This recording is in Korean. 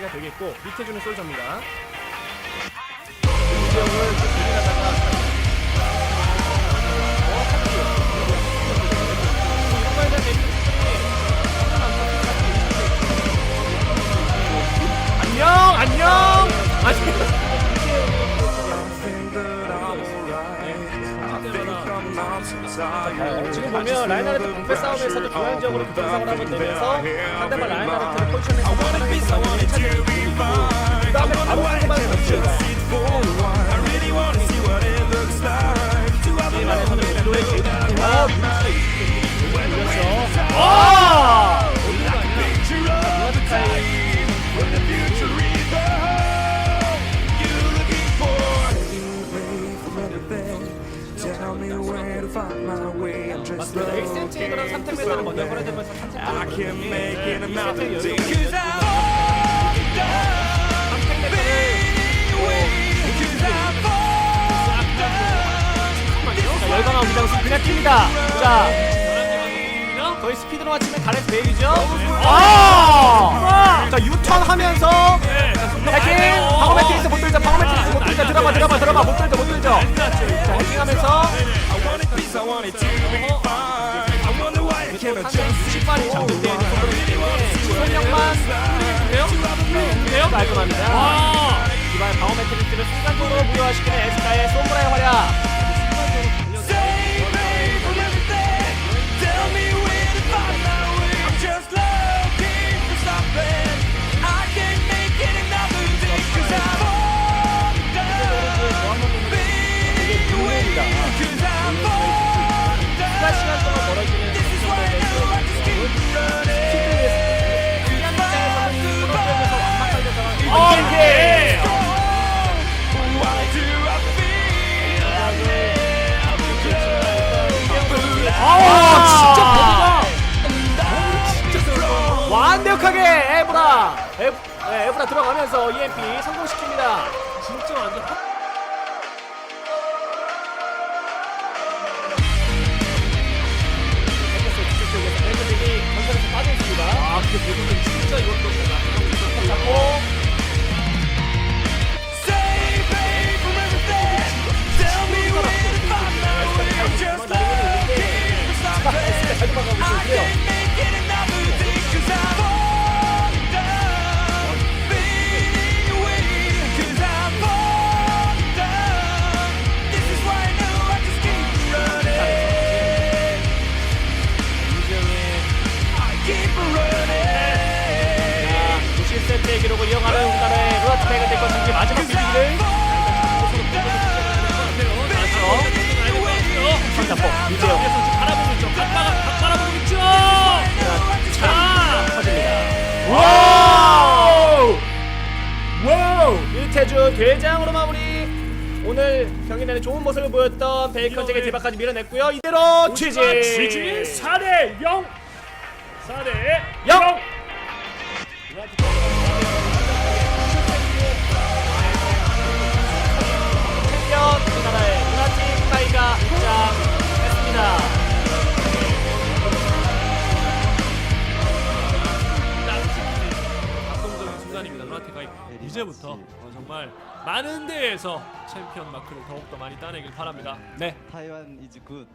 가 되겠고 밑에 주는 솔저입니다. 지금 보면 라인하르트 방패 싸움에서도 중앙적으로 교정상을 한번 내면서 상대방 라인하르트를 포지션에서 그 다음에 바로 상대방을 덮칩니다 1cm의 그런 3템에서는 먼저 걸어들면서 3템 I can't make it another 네, day. Cause 자, 열광한 무장수 그냥 낍니다. 자, 거의 스피드로 맞추면 가레스 베일이죠. 아! 자, 유턴 하면서 해킹! 방어 매트리스 못 들죠, 방어 매트리스 못 들죠. 들어봐, 들어봐, 들어봐. 못 들죠, 못 들죠. 자, 해킹 하면서 상당히 adjust. 60발이 장전되어 있는 선수이기 때문에 지원력만 그래요? 그래요? 깔끔합니다. 이발 방어 매트리스를 순간적으로 무효화시키는 에스카의 네, 에브라 들어가면서 EMP 성공시킵니다. 진짜 완전 아, 근데 대부분 진짜 이것도. 잘 도망가고 있어요. 기록을 이어가는 우리나라의 루아트페가 될 것인지 마지막 비기를 선잡고 이재용 바라보고 있죠. 바라보고 있죠. 자, 터집니다. 와우! 와우! 일태준 대장으로 마무리. 오늘 경기 내내 좋은 모습을 보였던 베이컨잭의 디바까지 밀어냈고요. 이대로 취지. 취지 4대 0 4대 0. 챔 이제부터 어, 정말 많은 데에서 챔피언 마크를 더욱더 많이 따내길 바랍니다. 네. Taiwan is good.